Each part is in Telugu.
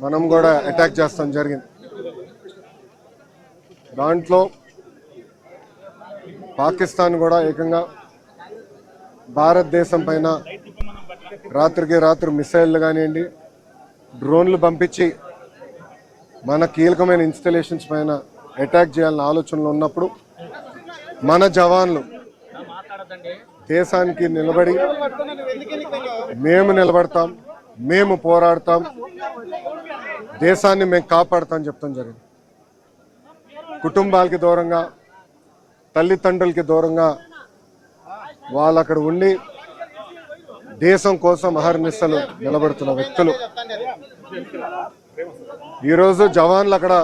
మనం కూడా అటాక్ చేస్తాం జరిగింది. దాంట్లో పాకిస్తాన్ కూడా ఏకంగా భారతదేశం పైన రాత్రికి రాత్రి మిసైళ్ళు కానివ్వండి డ్రోన్లు పంపించి మన కీలకమైన ఇన్స్టలేషన్స్ పైన అటాక్ చేయాలన్న ఆలోచనలు ఉన్నప్పుడు మన జవాన్లు దేశానికి నిలబడి మేము నిలబడతాం మేము పోరాడతాం. దేశాన్ని మేము కాపాడతాం చెప్తాం జరిగింది. కుటుంబాలకి దూరంగా తల్లిదండ్రులకి దూరంగా వాళ్ళు అక్కడ ఉండి దేశం కోసం అహర్నిశలు నిలబడుతున్న వ్యక్తులు. ఈరోజు జవాన్లు అక్కడ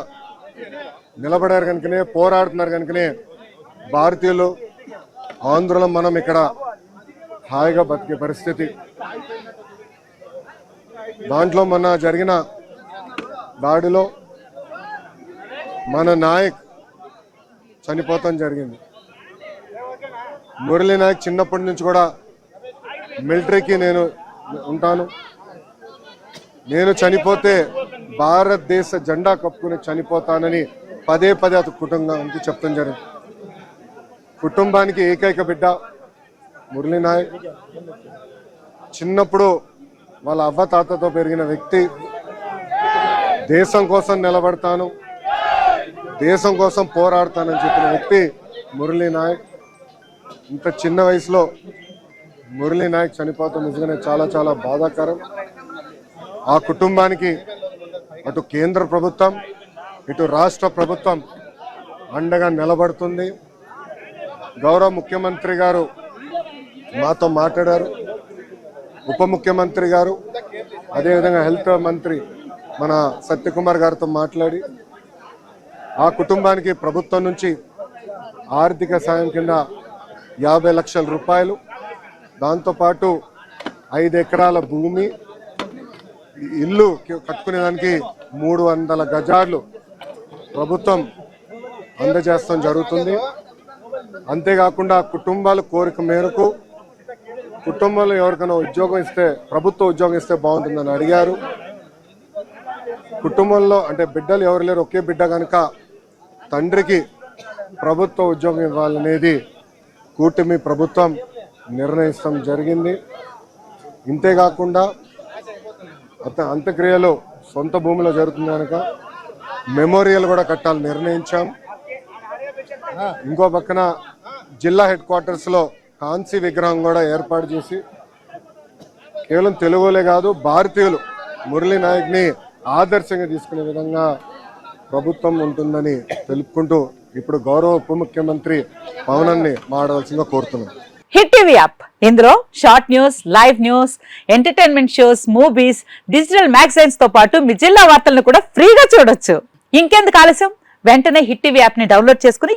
నిలబడారు కనుకనే పోరాడుతున్నారు కనుకనే భారతీయులు ఆంధ్రులం మనం ఇక్కడ హాయిగా బతికే పరిస్థితి. దాంట్లో మొన్న జరిగిన దాడిలో మన నాయక్ చనిపోతాం జరిగింది. మురళీ నాయక్ చిన్నప్పటి నుంచి కూడా మిలిటరీకి నేను ఉంటాను. నేను చనిపోతే భారతదేశ జెండా కప్పుకుని చనిపోతానని పదే పదే అతని కుటుంబానికి చెప్తాం జరిగింది. కుటుంబానికి ఏకైక బిడ్డ మురళీ నాయక్. చిన్నప్పుడు వాళ్ళ అవ్వ తాతతో పెరిగిన వ్యక్తి. దేశం కోసం నిలబడతాను. దేశం కోసం పోరాడతానని చెప్పిన వ్యక్తి మురళీ నాయక్. ఇంత చిన్న వయసులో మురళీ నాయక్ చనిపోతాం నిజంగానే చాలా చాలా బాధాకరం. ఆ కుటుంబానికి అటు కేంద్ర ప్రభుత్వం ఇటు రాష్ట్ర ప్రభుత్వం అండగా నిలబడుతుంది. గౌరవ ముఖ్యమంత్రి గారు మాతో మాట్లాడారు. ఉప ముఖ్యమంత్రి గారు అదేవిధంగా హెల్త్ మంత్రి మన సత్యకుమార్ గారితో మాట్లాడి ఆ కుటుంబానికి ప్రభుత్వం నుంచి ఆర్థిక సాయం కింద యాభై లక్షల రూపాయలు దాంతోపాటు ఐదు ఎకరాల భూమి ఇల్లు కట్టుకునేదానికి మూడు వందల గజాలు ప్రభుత్వం అందజేస్తాం జరుగుతుంది. అంతేకాకుండా కుటుంబాల కోరిక మేరకు కుటుంబంలో ఎవరికైనా ఉద్యోగం ఇస్తే ప్రభుత్వ ఉద్యోగం ఇస్తే బాగుంటుందని అడిగారు. కుటుంబంలో అంటే బిడ్డలు ఎవరు లేరు ఒకే బిడ్డ కనుక తండ్రికి ప్రభుత్వ ఉద్యోగం ఇవ్వాలనేది కూటమి ప్రభుత్వం నిర్ణయిస్తాం జరిగింది. ఇంతేకాకుండా అత అంత్యక్రియలు సొంత భూమిలో జరుగుతుంది కనుక మెమోరియల్ కూడా కట్టాలని నిర్ణయించాం. ఇంకో పక్కన జిల్లా హెడ్ క్వార్టర్స్లో లో విగ్రహం కూడా ఏర్పాటు చేసి కేవలం తెలుగులే కాదు భారతీయులు మురళీ నాయక్ని ఆదర్శంగా తీసుకునే విధంగా ప్రభుత్వం ఉంటుందని తెలుపుకుంటూ ఇప్పుడు గౌరవ ఉప ముఖ్యమంత్రి పవనాన్ని మాడవలసిందిగా కోరుతున్నాం. Hit TV app. ఇందులో short news live news entertainment shows movies digital మ్యాగజైన్స్తో పాటు మీ జిల్లా వార్తలను కూడా ఫ్రీగా చూడొచ్చు. ఇంకెందుకు ఆలస్యం? వెంటనే హిట్ టీవీ యాప్ని డౌన్లోడ్ చేసుకుని